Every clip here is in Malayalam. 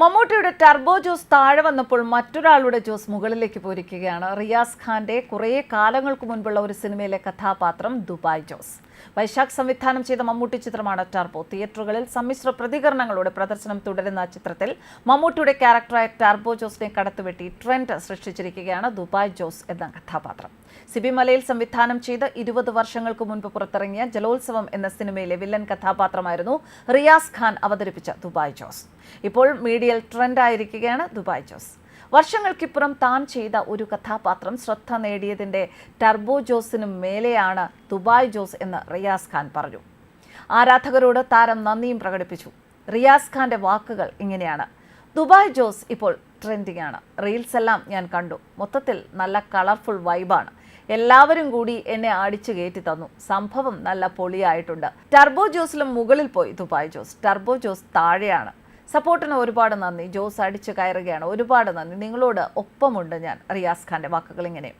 മമ്മൂട്ടിയുടെ ടർബോ ജ്യൂസ് താഴെ വന്നപ്പോൾ മറ്റൊരാളുടെ ജ്യൂസ് മുകളിലേക്ക് പോയിരിക്കുകയാണ്. റിയാസ് ഖാന്റെ കുറേ കാലങ്ങൾക്ക് മുൻപുള്ള ഒരു സിനിമയിലെ കഥാപാത്രം ദുബായ് ജോസ്. വൈശാഖ് സംവിധാനം ചെയ്ത മമ്മൂട്ടി ചിത്രമാണ് ടാർബോ തിയേറ്ററുകളിൽ സമ്മിശ്ര പ്രതികരണങ്ങളോടെ പ്രദർശനം തുടരുന്ന ചിത്രത്തിൽ മമ്മൂട്ടിയുടെ ക്യാരക്ടറായ ടാർബോ ജോസിനെ കടത്തുവെട്ടി ട്രെൻഡ് സൃഷ്ടിച്ചിരിക്കുകയാണ് ദുബായ് ജോസ് എന്ന കഥാപാത്രം. സിബിമലയിൽ സംവിധാനം ചെയ്ത് ഇരുപത് വർഷങ്ങൾക്ക് മുൻപ് പുറത്തിറങ്ങിയ ജലോത്സവം എന്ന സിനിമയിലെ വില്ലൻ കഥാപാത്രമായിരുന്നു റിയാസ് ഖാൻ അവതരിപ്പിച്ച ദുബായ് ജോസ്. ഇപ്പോൾ മീഡിയയിൽ ട്രെൻഡായിരിക്കുകയാണ് ദുബായ് ജോസ്. വർഷങ്ങൾക്കിപ്പുറം താൻ ചെയ്ത ഒരു കഥാപാത്രം ശ്രദ്ധ നേടിയതിന്റെ ടർബോ ജോസിന് മേലെയാണ് ദുബായ് ജോസ് എന്ന് റിയാസ് ഖാൻ പറഞ്ഞു. ആരാധകരോട് താരം നന്ദിയും പ്രകടിപ്പിച്ചു. റിയാസ് ഖാന്റെ വാക്കുകൾ ഇങ്ങനെയാണ്. ദുബായ് ജോസ് ഇപ്പോൾ ട്രെൻഡിങ് ആണ് റീൽസ് എല്ലാം ഞാൻ കണ്ടു. മൊത്തത്തിൽ നല്ല കളർഫുൾ വൈബാണ്. എല്ലാവരും കൂടി എന്നെ അടിച്ചു കയറ്റി തന്നു. സംഭവം നല്ല പൊളിയായിട്ടുണ്ട്. ടർബോ ജോസിലും മുകളിൽ പോയി ദുബായ് ജോസ്. ടർബോ ജോസ് താഴെയാണ്. സപ്പോർട്ടിന് ഒരുപാട് നന്ദി. ജോസ് അടിച്ചു കയറുകയാണ്. ഒരുപാട് നന്ദി. നിങ്ങളോട് ഒപ്പമുണ്ട് ഞാൻ റിയാസ് ഖാന്റെ വാക്കുകൾ ഇങ്ങനെ.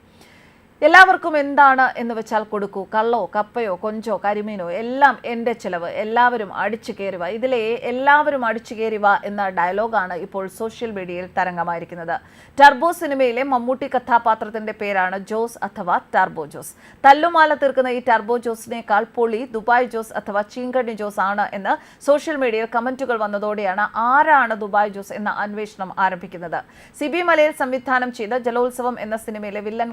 എല്ലാവർക്കും എന്താണ് എന്ന് വെച്ചാൽ കൊടുക്കൂ. കള്ളോ കപ്പയോ കൊഞ്ചോ കരിമീനോ എല്ലാം എന്റെ ചിലവ്. എല്ലാവരും അടിച്ചു കയറുക ഇതിലെ എല്ലാവരും അടിച്ചു കയറുക എന്ന ഡയലോഗാണ് ഇപ്പോൾ സോഷ്യൽ മീഡിയയിൽ തരംഗമായിരിക്കുന്നത്. ടർബോ സിനിമയിലെ മമ്മൂട്ടി കഥാപാത്രത്തിന്റെ പേരാണ് ജോസ് അഥവാ ടർബോ ജോസ്. തല്ലുമാല തീർക്കുന്ന ഈ ടർബോ ജോസിനേക്കാൾ പൊളി ദുബായ് ജോസ് അഥവാ ചീങ്കണ്ണി ജോസ് ആണ് എന്ന് സോഷ്യൽ മീഡിയയിൽ കമന്റുകൾ വന്നതോടെയാണ് ആരാണ് ദുബായ് ജോസ് എന്ന അന്വേഷണം ആരംഭിക്കുന്നത്. സിബി മലയിൽ സംവിധാനം ചെയ്ത ജലോത്സവം എന്ന സിനിമയിലെ വില്ലൻ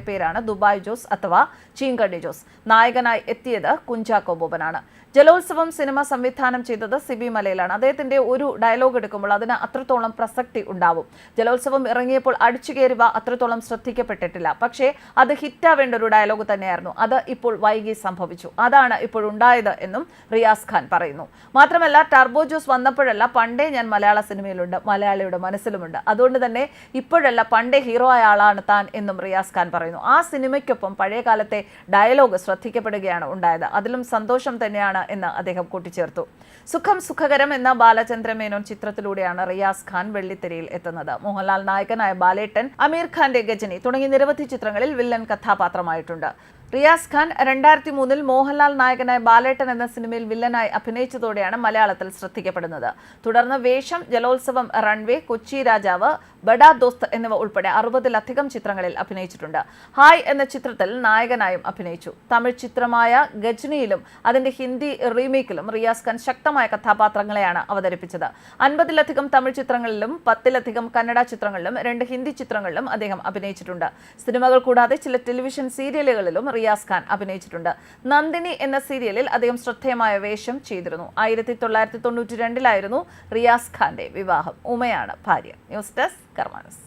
കഥാപാത്രത്തിന്റെ പേരാണ് ദുബായ് ജോസ് അഥവാ ചീങ്കണ്ണി ജോസ്. നായകനായി എത്തിയത് കുഞ്ചാക്കോ ബോബനാണ്. ജലോത്സവം സിനിമ സംവിധാനം ചെയ്തത് സിബി മലയിലാണ്. അദ്ദേഹത്തിന്റെ ഒരു ഡയലോഗ് എടുക്കുമ്പോൾ അതിന് അത്രത്തോളം പ്രസക്തി ഉണ്ടാവും. ജലോത്സവം ഇറങ്ങിയപ്പോൾ അടിച്ചു കയറിവ അത്രത്തോളം ശ്രദ്ധിക്കപ്പെട്ടിട്ടില്ല. പക്ഷേ അത് ഹിറ്റാവേണ്ട ഒരു ഡയലോഗ് തന്നെയായിരുന്നു. അത് ഇപ്പോൾ വൈകി സംഭവിച്ചു. അതാണ് ഇപ്പോൾ ഉണ്ടായത് എന്നും റിയാസ് ഖാൻ പറയുന്നു. മാത്രമല്ല ടർബോ ജോസ് വന്നപ്പോഴല്ല പണ്ടേ ഞാൻ മലയാള സിനിമയിലുണ്ട് മലയാളിയുടെ മനസ്സിലുമുണ്ട്. അതുകൊണ്ട് തന്നെ ഇപ്പോഴല്ല പണ്ടേ ഹീറോ ആയ ആളാണ് താൻ എന്നും റിയാസ് ഖാൻ പറയുന്നു. ആ സിനിമയ്ക്കൊപ്പം പഴയ കാലത്തെ ഡയലോഗ് ശ്രദ്ധിക്കപ്പെടുകയാണ് ഉണ്ടായത്. അതിലും സന്തോഷം തന്നെയാണ് എന്ന് അദ്ദേഹം കൂട്ടിച്ചേർത്തു. സുഖം സുഖകരം എന്ന ബാലചന്ദ്ര മേനോൻ ചിത്രത്തിലൂടെയാണ് റിയാസ് ഖാൻ വെള്ളിത്തിരയിൽ എത്തുന്നത്. മോഹൻലാൽ നായകനായ ബാലേട്ടൻ അമീർ ഖാന്റെ ഗജനി തുടങ്ങി നിരവധി ചിത്രങ്ങളിൽ വില്ലൻ കഥാപാത്രമായിട്ടുണ്ട്. റിയാസ് ഖാൻ രണ്ടായിരത്തി മൂന്നിൽ മോഹൻലാൽ നായകനായ ബാലേട്ടൻ എന്ന സിനിമയിൽ വില്ലനായി അഭിനയിച്ചതോടെയാണ് മലയാളത്തിൽ ശ്രദ്ധിക്കപ്പെടുന്നത്. തുടർന്ന് വേഷം ജലോത്സവം റൺവേ കൊച്ചി രാജാവ് ബഡാ ദോസ്ത് എന്നിവ ഉൾപ്പെടെ അറുപതിലധികം ചിത്രങ്ങളിൽ അഭിനയിച്ചിട്ടുണ്ട്. ഹായ് എന്ന ചിത്രത്തിൽ നായകനായും അഭിനയിച്ചു. തമിഴ് ചിത്രമായ ഗജ്നിയിലും അതിന്റെ ഹിന്ദി റീമേക്കിലും റിയാസ് ഖാൻ ശക്തമായ കഥാപാത്രങ്ങളെയാണ് അവതരിപ്പിച്ചത്. അൻപതിലധികം തമിഴ് ചിത്രങ്ങളിലും പത്തിലധികം കന്നഡ ചിത്രങ്ങളിലും രണ്ട് ഹിന്ദി ചിത്രങ്ങളിലും അദ്ദേഹം അഭിനയിച്ചിട്ടുണ്ട്. സിനിമകൾ കൂടാതെ ചില ടെലിവിഷൻ സീരിയലുകളിലും റിയാസ് ഖാൻ അഭിനയിച്ചിട്ടുണ്ട്. നന്ദിനി എന്ന സീരിയലിൽ അദ്ദേഹം ശ്രദ്ധേയമായ വേഷം ചെയ്തിരുന്നു. ആയിരത്തി തൊള്ളായിരത്തി തൊണ്ണൂറ്റി രണ്ടിലായിരുന്നു റിയാസ് ഖാന്റെ വിവാഹം. ഉമയാണ് ഭാര്യ. News desk കർമാനസ്.